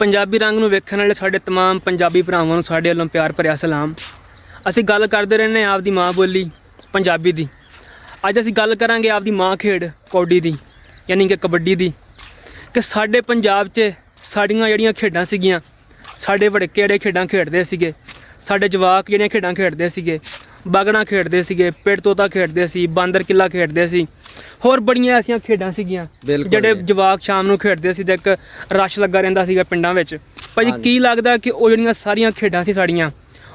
ਪੰਜਾਬੀ ਰੰਗ ਨੂੰ ਵੇਖਣ ਵਾਲੇ ਸਾਡੇ तमाम ਪੰਜਾਬੀ ਭਰਾਵਾਂ ਨੂੰ ਸਾਡੇ ਵੱਲੋਂ ਪਿਆਰ ਭਰਿਆ ਸਲਾਮ ਅਸੀਂ ਗੱਲ ਕਰਦੇ ਰਹਿੰਦੇ ਹਾਂ ਆਪਦੀ ਮਾਂ ਬੋਲੀ ਪੰਜਾਬੀ ਦੀ ਅੱਜ ਅਸੀਂ ਗੱਲ ਕਰਾਂਗੇ ਆਪਦੀ ਮਾਂ ਖੇਡ ਕੌਡੀ ਦੀ ਯਾਨੀ ਕਿ ਕਬੱਡੀ ਦੀ ਕਿ ਸਾਡੇ ਪੰਜਾਬ 'ਚ ਸਾਡੀਆਂ ਜਿਹੜੀਆਂ ਖੇਡਾਂ ਸੀਗੀਆਂ ਸਾਡੇ ਵੜਕੇ ਜਿਹੜੇ ਖੇਡਾਂ ਖੇਡਦੇ ਸੀਗੇ ਸਾਡੇ ਜਵਾਕ ਜਿਹੜੀਆਂ ਖੇਡਾਂ ਖੇਡਦੇ ਸੀਗੇ ਬਾਗਣਾ ਖੇਡਦੇ ਸੀਗੇ ਪਿੜ ਤੋਤਾ ਖੇਡਦੇ ਸੀ ਬਾਂਦਰ ਕਿੱਲਾ ਖੇਡਦੇ ਸੀ ਹੋਰ ਬੜੀਆਂ ਐਸੀਆਂ ਖੇਡਾਂ ਸੀਗੀਆਂ ਬਿਲਕੁਲ ਜਿਹੜੇ ਜੀ। ਜਵਾਕ ਸ਼ਾਮ ਨੂੰ ਖੇਡਦੇ ਸੀ ਤੇ ਇੱਕ ਰਸ਼ ਲੱਗਾ ਰਹਿੰਦਾ ਸੀਗਾ ਪਿੰਡਾਂ ਵਿੱਚ ਭਾਜੀ ਹਾਂਜੀ। ਕੀ ਲੱਗਦਾ ਕਿ ਉਹ ਜਿਹੜੀਆਂ ਸਾਰੀਆਂ ਖੇਡਾਂ ਸੀ ਸਾਡੀਆਂ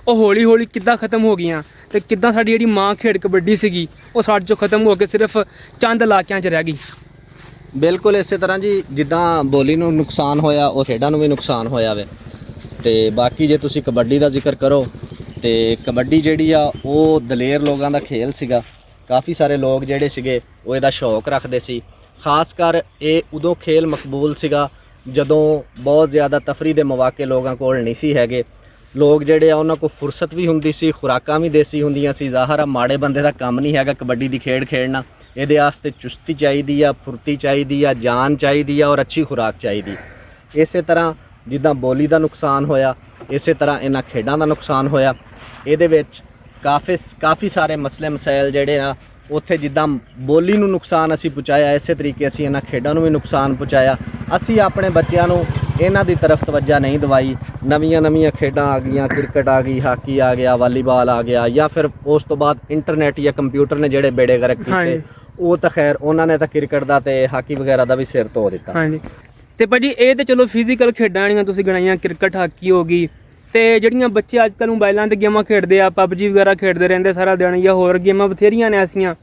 ਉਹ ਹੌਲੀ ਹੌਲੀ ਕਿੱਦਾਂ ਖਤਮ ਹੋ ਗਈਆਂ ਤੇ ਕਿੱਦਾਂ ਸਾਡੀ ਜਿਹੜੀ ਮਾਂ ਖੇਡ ਕਬੱਡੀ ਸੀਗੀ ਉਹ ਸਾਡੇ ਚੋਂ ਖਤਮ ਹੋ ਕੇ ਸਿਰਫ ਚੰਦ ਇਲਾਕਿਆਂ 'ਚ ਰਹਿ ਗਈ ਬਿਲਕੁਲ ਇਸੇ ਤਰ੍ਹਾਂ ਜੀ ਜਿੱਦਾਂ ਬੋਲੀ ਨੂੰ ਨੁਕਸਾਨ ਹੋਇਆ ਉਹ ਖੇਡਾਂ ਨੂੰ ਵੀ ਨੁਕਸਾਨ ਹੋਇਆ ਵੇ ਤੇ ਬਾਕੀ ਜੇ ਤੁਸੀਂ ਕਬੱਡੀ ਦਾ ਜ਼ਿਕਰ ਕਰੋ ਤੇ ਕਬੱਡੀ ਜਿਹੜੀ ਆ, ਉਹ ਦਲੇਰ ਲੋਕਾਂ ਦਾ ਖੇਲ ਸੀਗਾ। ਕਾਫੀ ਸਾਰੇ ਲੋਕ ਜਿਹੜੇ ਸੀਗੇ, ਉਹ ਇਹਦਾ ਸ਼ੌਕ ਰੱਖਦੇ ਸੀ। ਖਾਸ ਕਰ ਇਹ ਉਦੋਂ ਖੇਲ ਮਕਬੂਲ ਸੀਗਾ, ਜਦੋਂ ਬਹੁਤ ਜ਼ਿਆਦਾ ਤਫਰੀ ਦੇ ਮੌਕੇ ਲੋਕਾਂ ਕੋਲ ਨਹੀਂ ਸੀ ਹੈਗੇ। ਲੋਕ ਜਿਹੜੇ ਆ, ਉਹਨਾਂ ਕੋਲ ਫੁਰਸਤ ਵੀ ਹੁੰਦੀ ਸੀ, ਖੁਰਾਕਾਂ ਵੀ ਦੇਸੀ ਹੁੰਦੀਆਂ ਸੀ। ਜ਼ਾਹਰ ਆ, ਮਾੜੇ ਬੰਦੇ ਦਾ ਕੰਮ ਨਹੀਂ ਹੈਗਾ ਕਬੱਡੀ ਦੀ ਖੇਡ ਖੇਡਣਾ। ਇਹਦੇ ਵਾਸਤੇ ਚੁਸਤੀ ਚਾਹੀਦੀ ਆ, ਫੁਰਤੀ ਚਾਹੀਦੀ ਆ, ਜਾਨ ਚਾਹੀਦੀ ਆ ਔਰ ਅੱਛੀ ਖੁਰਾਕ ਚਾਹੀਦੀ। ਇਸੇ ਤਰ੍ਹਾਂ ਜਿੱਦਾਂ ਬੋਲੀ ਦਾ ਨੁਕਸਾਨ ਹੋਇਆ ਇਸੇ ਤਰ੍ਹਾਂ ਇਹਨਾਂ ਖੇਡਾਂ ਦਾ ਨੁਕਸਾਨ ਹੋਇਆ। ਇਹਦੇ ਵਿੱਚ ਕਾਫੀ ਕਾਫੀ ਸਾਰੇ ਮਸਲੇ ਮਸਾਇਲ ਜਿਹੜੇ ਆ ਉੱਥੇ ਜਿੱਦਾਂ ਬੋਲੀ ਨੂੰ ਨੁਕਸਾਨ ਅਸੀਂ ਪਹੁੰਚਾਇਆ ਇਸੇ ਤਰੀਕੇ ਅਸੀਂ ਇਹਨਾਂ ਖੇਡਾਂ ਨੂੰ ਵੀ ਨੁਕਸਾਨ ਪਹੁੰਚਾਇਆ ਅਸੀਂ ਆਪਣੇ ਬੱਚਿਆਂ ਨੂੰ ਇਹਨਾਂ ਦੀ ਤਰਫ ਤਵੱਜਾ ਨਹੀਂ ਦਵਾਈ। ਨਵੀਆਂ ਨਵੀਆਂ ਖੇਡਾਂ ਆ ਗਈਆਂ ਕ੍ਰਿਕਟ ਆ ਗਈ ਹਾਕੀ ਆ ਗਿਆ ਵਾਲੀਬਾਲ ਆ ਗਿਆ ਜਾਂ ਫਿਰ ਉਸ ਤੋਂ ਬਾਅਦ ਇੰਟਰਨੈਟ ਜਾਂ ਕੰਪਿਊਟਰ ਨੇ ਜਿਹੜੇ ਬੇੜੇ ਗਰਕ ਕੀਤੇ। ਉਹ ਤਾਂ ਖੈਰ ਉਹਨਾਂ ਨੇ ਤਾਂ ਕ੍ਰਿਕਟ ਦਾ ਤੇ ਹਾਕੀ ਵਗੈਰਾ ਦਾ ਵੀ ਸਿਰ ਧੋ ਦਿੱਤਾ। ਹਾਂਜੀ। ਤੇ ਭਾਜੀ ਇਹ ਤੇ ਚਲੋ ਫਿਜ਼ੀਕਲ ਖੇਡਾਂ ਜਿਹੜੀਆਂ ਤੁਸੀਂ ਗਣਾਈਆਂ, ਕ੍ਰਿਕਟ, ਹਾਕੀ ਹੋ ਗਈ। ਤੇ ਜਿਹੜੀਆਂ ਬੱਚੇ ਅੱਜ ਕੱਲ੍ਹ ਮੋਬਾਈਲਾਂ ਤੇ ਗੇਮਾਂ ਖੇਡਦੇ ਆ, ਪਬਜੀ ਵਗੈਰਾ ਖੇਡਦੇ ਰਹਿੰਦੇ ਸਾਰਾ ਦਿਨ ਜਾਂ ਹੋਰ ਗੇਮਾਂ ਬਥੇਰੀਆਂ ਨੇ ਐਸੀਆਂ।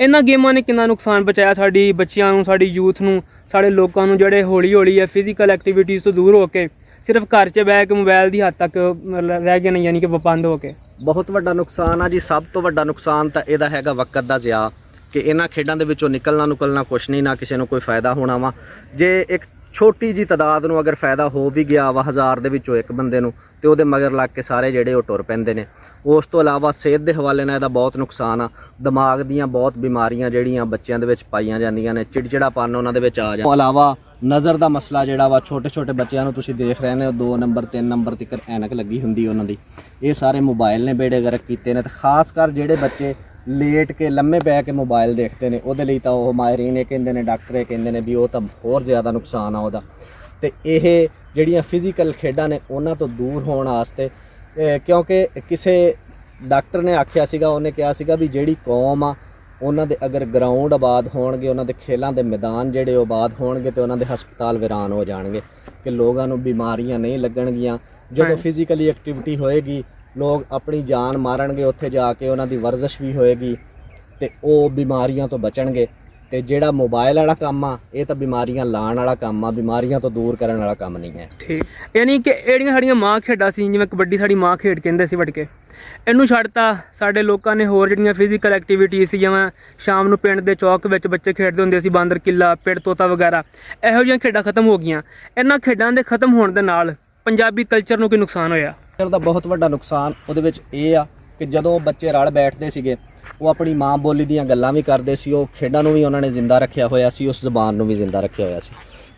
ਇਹਨਾਂ ਗੇਮਾਂ ਨੇ ਕਿੰਨਾ ਨੁਕਸਾਨ ਪਹੁੰਚਾਇਆ ਸਾਡੀ ਬੱਚਿਆਂ ਨੂੰ, ਸਾਡੀ ਯੂਥ ਨੂੰ, ਸਾਡੇ ਲੋਕਾਂ ਨੂੰ ਜਿਹੜੇ ਹੌਲੀ ਹੌਲੀ ਆ ਫਿਜ਼ੀਕਲ ਐਕਟੀਵਿਟੀਜ਼ ਤੋਂ ਦੂਰ ਹੋ ਕੇ ਸਿਰਫ ਘਰ 'ਚ ਬਹਿ ਕੇ ਮੋਬਾਈਲ ਦੀ ਹੱਦ ਤੱਕ ਮਤਲਬ ਰਹਿ ਗਏ ਨੇ ਯਾਨੀ ਕਿ ਵਪੰਦ ਹੋ ਕੇ। ਬਹੁਤ ਵੱਡਾ ਨੁਕਸਾਨ ਆ ਜੀ, ਸਭ ਤੋਂ ਵੱਡਾ ਨੁਕਸਾਨ ਤਾਂ ਇਹਦਾ ਹੈਗਾ ਵਕਤ ਦਾ ਜ਼ਿਆ, ਕਿ ਇਹਨਾਂ ਖੇਡਾਂ ਦੇ ਵਿੱਚੋਂ ਨਿਕਲਣਾ ਨੁਕਲਣਾ ਕੁਛ ਨਹੀਂ, ਨਾ ਕਿਸੇ ਨੂੰ ਕੋਈ ਫਾਇਦਾ ਹੋਣਾ ਵਾ। ਜੇ ਇੱਕ ਛੋਟੀ ਜੀ ਤਦਾਦ ਨੂੰ ਅਗਰ ਫਾਇਦਾ ਹੋ ਵੀ ਗਿਆ ਵਾ ਹਜ਼ਾਰ ਦੇ ਵਿੱਚੋਂ ਇੱਕ ਬੰਦੇ ਨੂੰ, ਤੇ ਉਹਦੇ ਮਗਰ ਲੱਗ ਕੇ ਸਾਰੇ ਜਿਹੜੇ ਉਹ ਟੁਰ ਪੈਂਦੇ ਨੇ। ਉਸ ਤੋਂ ਇਲਾਵਾ ਸਿਹਤ ਦੇ ਹਵਾਲੇ ਨਾਲ ਇਹਦਾ ਬਹੁਤ ਨੁਕਸਾਨ ਆ। ਦਿਮਾਗ ਦੀਆਂ ਬਹੁਤ ਬਿਮਾਰੀਆਂ ਜਿਹੜੀਆਂ ਬੱਚਿਆਂ ਦੇ ਵਿੱਚ ਪਾਈਆਂ ਜਾਂਦੀਆਂ ਨੇ, ਚਿੜਚਿੜਾਪਨ ਉਹਨਾਂ ਦੇ ਵਿੱਚ ਆ ਜਾਂਦਾ। ਇਲਾਵਾ ਨਜ਼ਰ ਦਾ ਮਸਲਾ ਜਿਹੜਾ ਵਾ ਛੋਟੇ ਛੋਟੇ ਬੱਚਿਆਂ ਨੂੰ ਤੁਸੀਂ ਦੇਖ ਰਹੇ ਨੇ 2 ਨੰਬਰ 3 ਨੰਬਰ ਤੱਕ ਐਨਕ ਲੱਗੀ ਹੁੰਦੀ ਉਹਨਾਂ ਦੀ। ਇਹ ਸਾਰੇ ਮੋਬਾਈਲ ਨੇ ਬੇੜੇ ਗਰਕ ਕੀਤੇ ਨੇ ਤੇ ਖਾਸ ਕਰ ਜਿਹੜੇ ਬੱਚੇ ਲੇਟ ਕੇ ਲੰਮੇ ਪੈ ਕੇ ਮੋਬਾਈਲ ਦੇਖਦੇ ਨੇ ਉਹਦੇ ਲਈ ਤਾਂ ਉਹ ਮਾਹਿਰੀਨ ਇਹ ਕਹਿੰਦੇ ਨੇ ਡਾਕਟਰ ਇਹ ਕਹਿੰਦੇ ਨੇ ਵੀ ਉਹ ਤਾਂ ਹੋਰ ਜ਼ਿਆਦਾ ਨੁਕਸਾਨ ਆ ਉਹਦਾ ਤੇ ਇਹ ਜਿਹੜੀਆਂ ਫਿਜ਼ੀਕਲ ਖੇਡਾਂ ਨੇ ਉਹਨਾਂ ਤੋਂ ਦੂਰ ਹੋਣ ਵਾਸਤੇ ਕਿਉਂਕਿ ਕਿਸੇ ਡਾਕਟਰ ਨੇ ਆਖਿਆ ਸੀਗਾ ਉਹਨੇ ਕਿਹਾ ਸੀਗਾ ਵੀ ਜਿਹੜੀ ਕੌਮ ਆ ਉਹਨਾਂ ਦੇ ਅਗਰ ਗਰਾਊਂਡ ਆਬਾਦ ਹੋਣਗੇ ਉਹਨਾਂ ਦੇ ਖੇਲਾਂ ਦੇ ਮੈਦਾਨ ਜਿਹੜੇ ਉਹ ਆਬਾਦ ਹੋਣਗੇ ਤੇ ਉਹਨਾਂ ਦੇ ਹਸਪਤਾਲ ਵੀਰਾਨ ਹੋ ਜਾਣਗੇ ਕਿ ਲੋਕਾਂ ਨੂੰ ਬਿਮਾਰੀਆਂ ਨਹੀਂ ਲੱਗਣਗੀਆਂ ਜਦੋਂ। ਫਿਜ਼ੀਕਲੀ ਐਕਟੀਵਿਟੀ ਹੋਏਗੀ ਲੋਕ ਆਪਣੀ ਜਾਨ ਮਾਰਨਗੇ, ਉੱਥੇ ਜਾ ਕੇ ਉਹਨਾਂ ਦੀ ਵਰਜ਼ਿਸ਼ ਵੀ ਹੋਏਗੀ ਤੇ ਉਹ ਬਿਮਾਰੀਆਂ ਤੋਂ ਬਚਣਗੇ। ਤੇ ਜਿਹੜਾ ਮੋਬਾਈਲ ਵਾਲਾ ਕੰਮ ਆ, ਇਹ ਤਾਂ ਬਿਮਾਰੀਆਂ ਲਾਣ ਵਾਲਾ ਕੰਮ ਆ, ਬਿਮਾਰੀਆਂ ਤੋਂ ਦੂਰ ਕਰਨ ਵਾਲਾ ਕੰਮ ਨਹੀਂ ਹੈ। ਠੀਕ। ਯਾਨੀ ਕਿ ਇਹ ਜਿਹੜੀਆਂ ਸਾਡੀਆਂ ਮਾਂ ਖੇਡਾਂ ਸੀ, ਜਿਵੇਂ ਕਬੱਡੀ ਸਾਡੀ ਮਾਂ ਖੇਡ ਕਹਿੰਦੇ ਸੀ ਵੜ ਕੇ ਇਹਨੂੰ ਛੱਡਤਾ, ਸਾਡੇ ਲੋਕਾਂ ਨੇ ਹੋਰ ਜਿਹੜੀਆਂ ਫਿਜ਼ੀਕਲ ਐਕਟੀਵਿਟੀ ਸੀ, ਜਿਵੇਂ ਸ਼ਾਮ ਨੂੰ ਪਿੰਡ ਦੇ ਚੌਕ ਵਿੱਚ ਬੱਚੇ ਖੇਡਦੇ ਹੁੰਦੇ ਸੀ, ਬਾਂਦਰ ਕਿੱਲਾ, ਪਿੜ ਤੋਤਾ ਵਗੈਰਾ, ਇਹੋ ਜਿਹੀਆਂ ਖੇਡਾਂ ਖਤਮ ਹੋ ਗਈਆਂ। ਇਹਨਾਂ ਖੇਡਾਂ ਦੇ ਖਤਮ ਹੋਣ ਦੇ ਨਾਲ ਪੰਜਾਬੀ ਕਲਚਰ ਨੂੰ ਕੀ ਨੁਕਸਾਨ ਹੋਇਆ? ਦਾ ਬਹੁਤ ਵੱਡਾ ਨੁਕਸਾਨ ਉਹਦੇ ਵਿੱਚ ਇਹ ਆ ਕਿ ਜਦੋਂ ਬੱਚੇ ਰਲ ਬੈਠਦੇ ਸੀਗੇ, ਉਹ ਆਪਣੀ ਮਾਂ ਬੋਲੀ ਦੀਆਂ ਗੱਲਾਂ ਵੀ ਕਰਦੇ ਸੀ, ਉਹ ਖੇਡਾਂ ਨੂੰ ਵੀ ਉਹਨਾਂ ਨੇ ਜ਼ਿੰਦਾ ਰੱਖਿਆ ਹੋਇਆ ਸੀ, ਉਸ ਜ਼ਬਾਨ ਨੂੰ ਵੀ ਜ਼ਿੰਦਾ ਰੱਖਿਆ ਹੋਇਆ ਸੀ।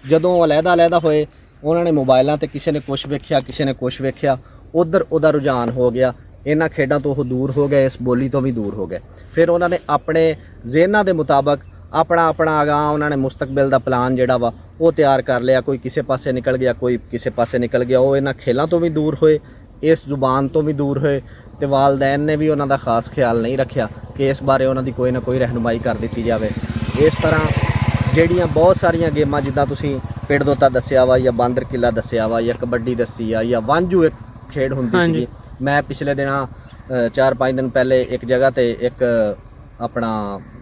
ਜਦੋਂ ਉਹ ਅਲੱਗ-ਅਲੱਗ ਹੋਏ, ਉਹਨਾਂ ਨੇ ਮੋਬਾਈਲਾਂ ਤੇ ਕਿਸੇ ਨੇ ਕੁਝ ਵੇਖਿਆ, ਕਿਸੇ ਨੇ ਕੁਝ ਵੇਖਿਆ, ਉਧਰ ਉਹਦਾ ਰੁਝਾਨ ਹੋ ਗਿਆ, ਇਹਨਾਂ ਖੇਡਾਂ ਤੋਂ ਉਹ ਦੂਰ ਹੋ ਗਏ, ਇਸ ਬੋਲੀ ਤੋਂ ਵੀ ਦੂਰ ਹੋ ਗਏ। ਫਿਰ ਉਹਨਾਂ ਨੇ ਆਪਣੇ ਜ਼ਿਹਨਾਂ ਦੇ ਮੁਤਾਬਕ ਆਪਣਾ ਆਪਣਾ ਅਗਾਂਹ ਉਹਨਾਂ ਨੇ ਮੁਸਤਕਬਲ ਦਾ ਪਲਾਨ ਜਿਹੜਾ ਵਾ, ਉਹ ਤਿਆਰ ਕਰ ਲਿਆ। ਕੋਈ ਕਿਸੇ ਪਾਸੇ ਨਿਕਲ ਗਿਆ, ਕੋਈ ਕਿਸੇ ਪਾਸੇ ਨਿਕਲ ਗਿਆ। ਉਹ ਇਹਨਾਂ ਖੇਲਾਂ ਤੋਂ ਵੀ ਦੂਰ ਹੋਏ ਇਸ ਜ਼ੁਬਾਨ ਤੋਂ ਵੀ ਦੂਰ ਹੋਏ ਤੇ ਵਾਲਦੈਨ ਨੇ ਵੀ ਉਹਨਾਂ ਦਾ ਖਾਸ ਖਿਆਲ ਨਹੀਂ ਰੱਖਿਆ ਕਿ ਇਸ ਬਾਰੇ ਉਹਨਾਂ ਦੀ ਕੋਈ ਨਾ ਕੋਈ ਰਹਿਨੁਮਾਈ ਕਰ ਦਿੱਤੀ ਜਾਵੇ। ਇਸ ਤਰ੍ਹਾਂ ਜਿਹੜੀਆਂ ਬਹੁਤ ਸਾਰੀਆਂ ਗੇਮਾਂ ਜਿੱਦਾਂ ਤੁਸੀਂ ਪਿੰਡ ਦੋਤਾ ਦੱਸਿਆ ਵਾ ਜਾਂ ਬਾਂਦਰ ਕਿੱਲਾ ਦੱਸਿਆ ਵਾ ਜਾਂ ਕਬੱਡੀ ਦੱਸੀ ਆ ਜਾਂ ਵਾਂਝੂ ਇੱਕ ਖੇਡ ਹੁੰਦੀ। ਸੀਗੀ। ਮੈਂ ਪਿਛਲੇ ਦਿਨਾਂ 4-5 ਦਿਨ ਪਹਿਲੇ ਇੱਕ ਜਗ੍ਹਾ ਤੇ ਇੱਕ ਆਪਣਾ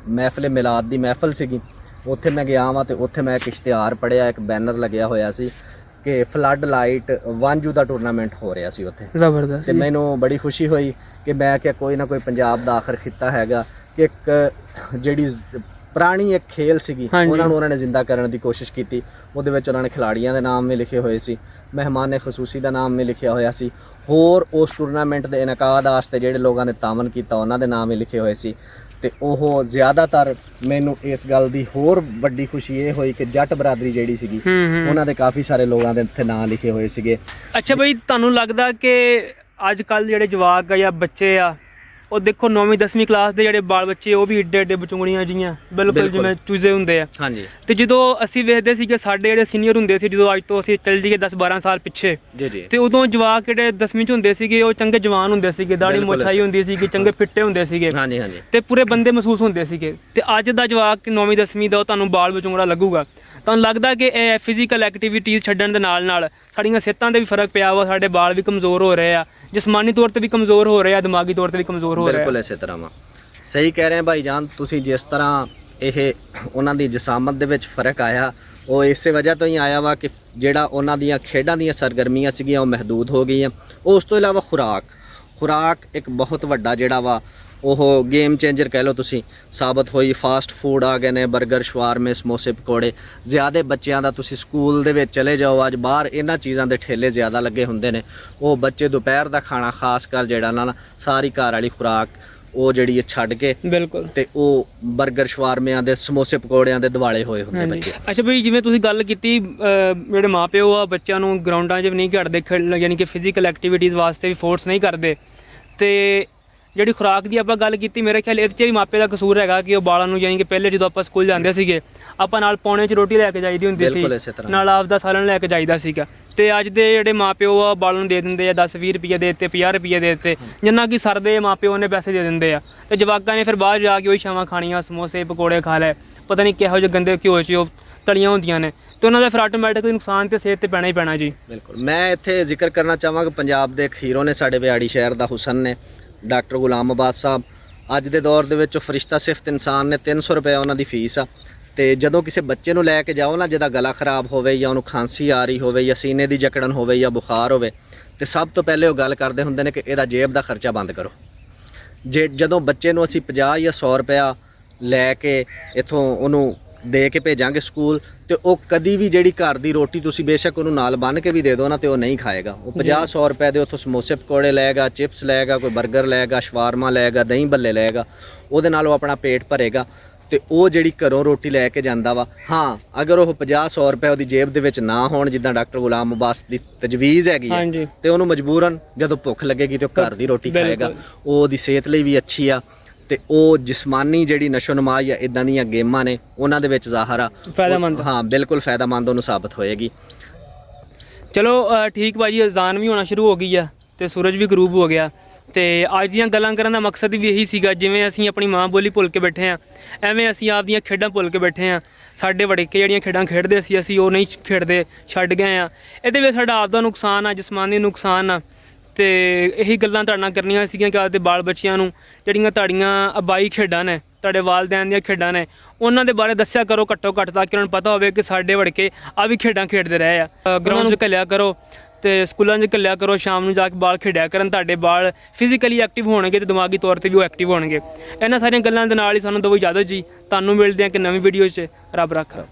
ਮਹਿਫਲ ਮਿਲਾਦ ਦੀ ਮਹਿਫਲ ਸੀਗੀ। ਉੱਥੇ ਮੈਂ ਗਿਆ ਵਾਂ ਤੇ ਉੱਥੇ ਮੈਂ ਇੱਕ ਇਸ਼ਤਿਹਾਰ ਪੜਿਆ ਇੱਕ ਬੈਨਰ ਲੱਗਿਆ ਹੋਇਆ ਸੀ। ਕਿ ਫਲੱਡ ਲਾਈਟ ਵਾਂਝੂ ਦਾ ਟੂਰਨਾਮੈਂਟ ਹੋ ਰਿਹਾ ਸੀ ਉੱਥੇ। ਜ਼ਬਰਦਸਤ ਤੇ ਮੈਨੂੰ ਬੜੀ ਖੁਸ਼ੀ ਹੋਈ ਕਿ ਮੈਂ ਕਿ ਕੋਈ ਨਾ ਕੋਈ ਪੰਜਾਬ ਦਾ ਆਖਰ ਖਿੱਤਾ ਹੈਗਾ ਕਿ ਇੱਕ ਜਿਹੜੀ ਪੁਰਾਣੀ ਇੱਕ ਖੇਲ ਸੀਗੀ। ਉਹਨਾਂ ਨੂੰ ਉਹਨਾਂ ਨੇ ਜ਼ਿੰਦਾ ਕਰਨ ਦੀ ਕੋਸ਼ਿਸ਼ ਕੀਤੀ। ਉਹਦੇ ਵਿੱਚ ਉਹਨਾਂ ਨੇ ਖਿਡਾਰੀਆਂ ਦੇ ਨਾਮ ਵੀ ਲਿਖੇ ਹੋਏ ਸੀ ਮਹਿਮਾਨ ਖਸੂਸੀ ਦਾ ਨਾਮ ਵੀ ਲਿਖਿਆ ਹੋਇਆ ਸੀ। ਹੋਰ ਉਸ ਟੂਰਨਾਮੈਂਟ ਦੇ ਇਨਕਾਦ ਵਾਸਤੇ ਜਿਹੜੇ ਲੋਕਾਂ ਨੇ ਤਾਮਨ ਕੀਤਾ ਉਹਨਾਂ ਦੇ ਨਾਮ ਵੀ ਲਿਖੇ ਹੋਏ ਸੀ। ਤੇ ਉਹ ਜ਼ਿਆਦਾਤਰ ਮੈਨੂੰ ਇਸ ਗੱਲ ਦੀ ਹੋਰ ਵੱਡੀ ਖੁਸ਼ੀ ਇਹ ਹੋਈ ਕਿ ਜੱਟ ਬਰਾਦਰੀ ਜਿਹੜੀ ਸੀਗੀ ਉਹਨਾਂ ਦੇ ਕਾਫੀ ਸਾਰੇ ਲੋਕਾਂ ਦੇ ਇੱਥੇ ਨਾਂ ਲਿਖੇ ਹੋਏ ਸੀਗੇ। ਅੱਛਾ ਬਈ ਤੁਹਾਨੂੰ ਲੱਗਦਾ ਕਿ ਅੱਜ ਕੱਲ ਜਿਹੜੇ ਜਵਾਕ ਆ ਜਾਂ ਬੱਚੇ ਆ ਉਹ ਦੇਖੋ 9ਵੀਂ 10ਵੀਂ ਕਲਾਸ ਦੇ ਜਿਹੜੇ ਬਾਲ ਬੱਚੇ ਉਹ ਵੀ ਏਡੇ ਏਡੇ ਬਚੂਣੀਆਂ ਜੀਆਂ ਬਿਲਕੁਲ ਬਿਲਕੁਲ। ਜਿਵੇਂ ਚੂਜ਼ੇ ਹੁੰਦੇ ਆ। ਹਾਂਜੀ। ਤੇ ਜਦੋਂ ਅਸੀਂ ਵੇਖਦੇ ਸੀ ਕਿ ਸਾਡੇ ਜਿਹੜੇ ਸੀਨੀਅਰ ਹੁੰਦੇ ਸੀ ਜਦੋਂ ਅੱਜ ਤੋਂ ਅਸੀਂ ਚੱਲ ਜਾਈਏ 10 12 ਸਾਲ ਪਿੱਛੇ ਜੀ ਜੀ। ਤੇ ਉਦੋਂ ਜਵਾਕ ਜਿਹੜੇ 10ਵੀਂ ਚ ਹੁੰਦੇ ਸੀਗੇ ਉਹ ਚੰਗੇ ਜਵਾਨ ਹੁੰਦੇ ਸੀਗੇ ਦਾੜੀ ਬਿਲਕੁਲ ਮੁੱਛਾਈ ਹੁੰਦੀ ਸੀਗੀ ਚੰਗੇ ਫਿੱਟੇ ਹੁੰਦੇ ਸੀਗੇ। ਹਾਂਜੀ ਹਾਂਜੀ। ਤੇ ਪੂਰੇ ਬੰਦੇ ਮਹਿਸੂਸ ਹੁੰਦੇ ਸੀਗੇ। ਤੇ ਅੱਜ ਦਾ ਜਵਾਕ 9ਵੀਂ 10ਵੀਂ ਦਾ ਉਹ ਤੁਹਾਨੂੰ ਬਾਲ ਬਚੂੰਗੜਾ ਲੱਗੂਗਾ। ਤੁਹਾਨੂੰ ਲੱਗਦਾ ਕਿ ਇਹ ਫਿਜ਼ੀਕਲ ਐਕਟੀਵਿਟੀਜ਼ ਛੱਡਣ ਦੇ ਨਾਲ ਨਾਲ ਸਾਡੀਆਂ ਸਿਹਤਾਂ ਤੇ ਵੀ ਫ਼ਰਕ ਪਿਆ ਵਾ, ਸਾਡੇ ਬਾਲ ਵੀ ਕਮਜ਼ੋਰ ਹੋ ਰਹੇ ਆ, ਜਿਸਮਾਨੀ ਤੌਰ ਤੇ ਵੀ ਕਮਜ਼ੋਰ ਹੋ ਰਹੇ ਆ, ਦਿਮਾਗੀ ਤੌਰ ਤੇ ਵੀ ਕਮਜ਼ੋਰ ਹੋ ਰਹੇ ਬਿਲਕੁਲ ਇਸੇ ਤਰ੍ਹਾਂ ਵਾ। ਸਹੀ ਕਹਿ ਰਹੇ ਆ ਭਾਈ ਜਾਨ, ਤੁਸੀਂ ਜਿਸ ਤਰ੍ਹਾਂ ਇਹ ਉਹਨਾਂ ਦੀ ਜਸਾਮਤ ਦੇ ਵਿੱਚ ਫ਼ਰਕ ਆਇਆ, ਉਹ ਇਸੇ ਵਜ੍ਹਾ ਤੋਂ ਹੀ ਆਇਆ ਵਾ ਕਿ ਜਿਹੜਾ ਉਹਨਾਂ ਦੀਆਂ ਖੇਡਾਂ ਦੀਆਂ ਸਰਗਰਮੀਆਂ ਸੀਗੀਆਂ, ਉਹ ਮਹਦੂਦ ਹੋ ਗਈਆਂ। ਉਸ ਤੋਂ ਇਲਾਵਾ ਖੁਰਾਕ ਖੁਰਾਕ ਇੱਕ ਬਹੁਤ ਵੱਡਾ ਜਿਹੜਾ ਵਾ ਉਹ ਗੇਮ ਚੇਂਜਰ ਕਹਿ ਲਓ ਤੁਸੀਂ। ਸਾਬਤ ਹੋਈ ਫਾਸਟ ਫੂਡ ਆ ਗਏ ਨੇ 버ਗਰ ਸ਼ਵਾਰਮੇ ਸਮੋਸੇ ਪਕੌੜੇ। ਜ਼ਿਆਦੇ ਬੱਚਿਆਂ ਦਾ ਤੁਸੀਂ ਸਕੂਲ ਦੇ ਵਿੱਚ ਚਲੇ ਜਾਓ ਅੱਜ ਬਾਹਰ ਇਹਨਾਂ ਚੀਜ਼ਾਂ ਦੇ ਠੇਲੇ ਜ਼ਿਆਦਾ ਲੱਗੇ ਹੁੰਦੇ ਨੇ। ਉਹ ਬੱਚੇ ਦੁਪਹਿਰ ਦਾ ਖਾਣਾ ਖਾਸ ਕਰ ਜਿਹੜਾ ਨਾ ਸਾਰੀ ਘਰ ਵਾਲੀ ਖੁਰਾਕ ਉਹ ਜਿਹੜੀ ਹੈ ਛੱਡ ਕੇ ਬਿਲਕੁਲ। ਤੇ ਉਹ 버ਗਰ ਸ਼ਵਾਰਮਿਆਂ ਦੇ ਸਮੋਸੇ ਪਕੌੜਿਆਂ ਦੇ ਦਿਵਾਲੇ ਹੋਏ ਹੁੰਦੇ ਬੱਚੇ। ਅੱਛਾ ਬਈ ਜਿਵੇਂ ਤੁਸੀਂ ਗੱਲ ਕੀਤੀ ਜਿਹੜੇ ਮਾਪਿਓ ਆ ਬੱਚਿਆਂ ਨੂੰ ਗਰਾਊਂਡਾਂ 'ਚ ਵੀ ਨਹੀਂ ਘੜਦੇ ਯਾਨੀ ਕਿ ਫਿਜ਼ੀਕਲ ਐਕਟੀਵਿਟੀਜ਼ ਵਾਸਤੇ ਵੀ ਫੋਰਸ ਨਹੀਂ ਕਰਦੇ। ਤੇ ਜਿਹੜੀ ਖੁਰਾਕ ਦੀ ਆਪਾਂ ਗੱਲ ਕੀਤੀ ਮੇਰੇ ਖਿਆਲ ਇਹਦੇ 'ਚ ਵੀ ਮਾਪੇ ਦਾ ਕਸੂਰ ਹੈਗਾ ਕਿ ਉਹ ਬਾਲਾਂ ਨੂੰ ਯਾਨੀ ਕਿ ਪਹਿਲੇ ਜਦੋਂ ਆਪਾਂ ਸਕੂਲ ਜਾਂਦੇ ਸੀਗੇ ਆਪਾਂ ਨਾਲ ਪੌਣੇ 'ਚ ਰੋਟੀ ਲੈ ਕੇ ਜਾਈਦੀ ਹੁੰਦੀ ਸੀ। ਨਾਲ ਆਪਦਾ ਸਾਲਣ ਲੈ ਕੇ ਜਾਈਦਾ ਸੀਗਾ। ਤੇ ਅੱਜ ਦੇ ਜਿਹੜੇ ਮਾਪਿਓ ਆ ਬਾਲਾਂ ਨੂੰ ਦੇ ਦਿੰਦੇ ਆ 10 20 ਰੁਪਏ ਦੇ ਦਿੱਤੇ 50 ਰੁਪਏ ਦੇ ਦਿੱਤੇ ਜਿੰਨਾ ਕਿ ਸਰਦੇ ਮਾਪਿਓ ਨੇ ਪੈਸੇ ਦੇ ਦਿੰਦੇ ਆ। ਤੇ ਜਵਾਕਾਂ ਨੇ ਫਿਰ ਬਾਹਰ ਜਾ ਕੇ ਉਹੀ ਛਾਵਾਂ ਖਾਣੀਆਂ ਸਮੋਸੇ ਪਕੌੜੇ ਖਾ ਲਏ। ਪਤਾ ਨਹੀਂ ਕਿਹੋ ਜਿਹੇ ਗੰਦੇ ਘਿਓ 'ਚ ਉਹ ਤਲੀਆਂ ਹੁੰਦੀਆਂ ਨੇ। ਤੇ ਉਹਨਾਂ ਦਾ ਫਿਰ ਆਟੋਮੈਟਿਕਲੀ ਨੁਕਸਾਨ ਤੇ ਸਿਹਤ ਤੇ ਪੈਣਾ ਹੀ ਪੈਣਾ ਜੀ। ਬਿਲਕੁਲ। ਮੈਂ ਇੱਥੇ ਜ਼ਿਕਰ ਕਰਨਾ ਚਾਹਾਂਗਾ ਪੰਜਾਬ ਦੇ ਇੱਕ ਹੀਰੋ ਨੇ ਸਾਡੇ ਵਿਆੜੀ ਸ਼ਹਿਰ ਦਾ ਹੁਸਨ ਨੇ। ਡਾਕਟਰ ਗੁਲਾਮ ਅਬਾਸ ਸਾਹਿਬ, ਅੱਜ ਦੇ ਦੌਰ ਦੇ ਵਿੱਚ ਉਹ ਫਰਿਸ਼ਤਾ ਸਿਫਤ ਇਨਸਾਨ ਨੇ 300 ਰੁਪਏ ਉਹਨਾਂ ਦੀ ਫੀਸ ਆ। ਤੇ ਜਦੋਂ ਕਿਸੇ ਬੱਚੇ ਨੂੰ ਲੈ ਕੇ ਜਾਓ ਨਾ, ਜਿਹਦਾ ਗਲਾ ਖਰਾਬ ਹੋਵੇ ਜਾਂ ਉਹਨੂੰ ਖਾਂਸੀ ਆ ਰਹੀ ਹੋਵੇ ਜਾਂ ਸੀਨੇ ਦੀ ਜਕੜਨ ਹੋਵੇ ਜਾਂ ਬੁਖਾਰ ਹੋਵੇ, ਤੇ ਸਭ ਤੋਂ ਪਹਿਲੇ ਉਹ ਗੱਲ ਕਰਦੇ ਹੁੰਦੇ ਨੇ ਕਿ ਇਹਦਾ ਜੇਬ ਦਾ ਖਰਚਾ ਬੰਦ ਕਰੋ। ਜੇ ਜਦੋਂ ਬੱਚੇ ਨੂੰ ਅਸੀਂ 50 ਜਾਂ 100 ਰੁਪਇਆ ਲੈ ਕੇ ਇਥੋਂ ਉਹਨੂੰ ਦੇ ਕੇ ਭੇਜਾਂਗੇ ਸਕੂਲ ਤੇ ਉਹ ਕਦੀ ਵੀ ਜਿਹੜੀ ਘਰ ਦੀ ਰੋਟੀ ਤੁਸੀਂ ਬੇਸ਼ੱਕ ਉਹਨੂੰ ਨਾਲ ਬੰਨ ਕੇ ਵੀ ਦੇ ਦਿਓ ਨਾ ਤੇ ਉਹ ਨਹੀਂ ਖਾਏਗਾ। ਉਹ 50 100 ਰੁਪਏ ਦੇ ਉੱਥੋਂ ਸਮੋਸੇ ਪਕੌੜੇ ਲਏਗਾ ਚਿਪਸ ਲਏਗਾ ਕੋਈ 버ਗਰ ਲਏਗਾ ਸ਼ਵਾਰਮਾ ਲਏਗਾ ਦਹੀਂ ਭੱਲੇ ਲਏਗਾ ਉਹਦੇ ਨਾਲ ਉਹ ਆਪਣਾ ਪੇਟ ਭਰੇਗਾ ਤੇ ਉਹ ਜਿਹੜੀ ਘਰੋਂ ਰੋਟੀ ਲੈ ਕੇ ਜਾਂਦਾ ਵਾ ਹਾਂ ਅਗਰ ਉਹ 50 100 ਰੁਪਏ ਉਹਦੀ ਜੇਬ ਦੇ ਵਿੱਚ ਨਾ ਹੋਣ ਜਿੱਦਾਂ ਡਾਕਟਰ ਗੁਲਾਮ ਅਬਾਸ ਦੀ ਤਜਵੀਜ਼ ਹੈਗੀ ਹੈ ਹਾਂਜੀ। ਤੇ ਉਹਨੂੰ ਮਜਬੂਰਨ ਜਦੋਂ ਭੁੱਖ ਲੱਗੇਗੀ ਤੇ ਉਹ ਘਰ ਦੀ ਰੋਟੀ। ਖਾਏਗਾ ਉਹ ਉਹਦੀ ਸਿਹਤ ਲਈ ਵੀ ਅੱਛੀ ਆ ਤੇ ਉਹ ਜਿਸਮਾਨੀ ਜਿਹੜੀ ਨਸ਼ੋ ਨਮਾ ਜਾਂ ਇਦਾਂ ਦੀਆਂ ਗੇਮਾਂ ਨੇ ਉਹਨਾਂ ਦੇ ਵਿੱਚ ਜ਼ਾਹਰ ਆ। ਫਾਇਦੇਮੰਦ। ਹਾਂ ਬਿਲਕੁਲ ਫਾਇਦਾਮੰਦ ਉਹਨੂੰ ਸਾਬਤ ਹੋਏਗੀ। ਚਲੋ ਅ, ਠੀਕ ਭਾਜੀ ਅਜ਼ਾਨ ਵੀ ਹੋਣਾ ਸ਼ੁਰੂ ਹੋ ਗਈ ਆ ਤੇ ਸੂਰਜ ਵੀ ਗਰੂਬ ਹੋ ਗਿਆ। ਤੇ ਅੱਜ ਦੀਆਂ ਗੱਲਾਂ ਕਰਨ ਦਾ ਮਕਸਦ ਵੀ ਇਹੀ ਸੀਗਾ ਜਿਵੇਂ ਅਸੀਂ ਆਪਣੀ ਮਾਂ ਬੋਲੀ ਭੁੱਲ ਕੇ ਬੈਠੇ ਆ ਐਵੇਂ ਅਸੀਂ ਆਪਦੀਆਂ ਖੇਡਾਂ ਭੁੱਲ ਕੇ ਬੈਠੇ ਆ। ਸਾਡੇ ਵੜੇਕੇ ਜਿਹੜੀਆਂ ਖੇਡਾਂ ਖੇਡਦੇ ਸੀ ਅਸੀਂ ਉਹ ਨਹੀਂ ਖੇਡਦੇ ਛੱਡ ਗਏ ਆ। ਇਹਦੇ ਵਿੱਚ ਸਾਡਾ ਆਪਦਾ ਨੁਕਸਾਨ ਆ ਜਿਸਮਾਨੀ ਨੁਕਸਾਨ ਆ। ਤੇ ਇਹੀ ਗੱਲਾਂ ਤੁਹਾਡੇ ਨਾਲ ਕਰਨੀਆਂ ਸੀਗੀਆਂ ਕਿ ਆਪਦੇ ਬਾਲ ਬੱਚਿਆਂ ਨੂੰ ਜਿਹੜੀਆਂ ਤੁਹਾਡੀਆਂ ਅਬਾਈ ਖੇਡਾਂ ਨੇ ਤੁਹਾਡੇ ਵਾਲਦਿਆਂ ਦੀਆਂ ਖੇਡਾਂ ਨੇ ਉਹਨਾਂ ਦੇ ਬਾਰੇ ਦੱਸਿਆ ਕਰੋ ਘੱਟੋ ਘੱਟ ਤਾਂ ਕਿ ਉਹਨਾਂ ਨੂੰ ਪਤਾ ਹੋਵੇ ਕਿ ਸਾਡੇ ਵੜਕੇ ਆ ਵੀ ਖੇਡਾਂ ਖੇਡਦੇ ਰਹੇ ਆ। ਗਰਾਊਂਡ 'ਚ ਘੱਲਿਆ ਕਰੋ ਤੇ ਸਕੂਲਾਂ 'ਚ ਘੱਲਿਆ ਕਰੋ ਸ਼ਾਮ ਨੂੰ ਜਾ ਕੇ ਬਾਲ ਖੇਡਿਆ ਕਰਨ ਤੁਹਾਡੇ ਬਾਲ ਫਿਜ਼ੀਕਲੀ ਐਕਟਿਵ ਹੋਣਗੇ ਤੇ ਦਿਮਾਗੀ ਤੌਰ ਤੇ ਵੀ ਉਹ ਐਕਟਿਵ ਹੋਣਗੇ। ਇਹਨਾਂ ਸਾਰੀਆਂ ਗੱਲਾਂ ਦੇ ਨਾਲ ਹੀ ਸਾਨੂੰ ਦੋ ਇਜਾਜ਼ਤ ਜੀ। ਤੁਹਾਨੂੰ ਮਿਲਦੇ ਹਾਂ ਕਿ ਨਵੀਂ ਵੀਡੀਓ 'ਚ। ਰੱਬ ਰੱਖਾ।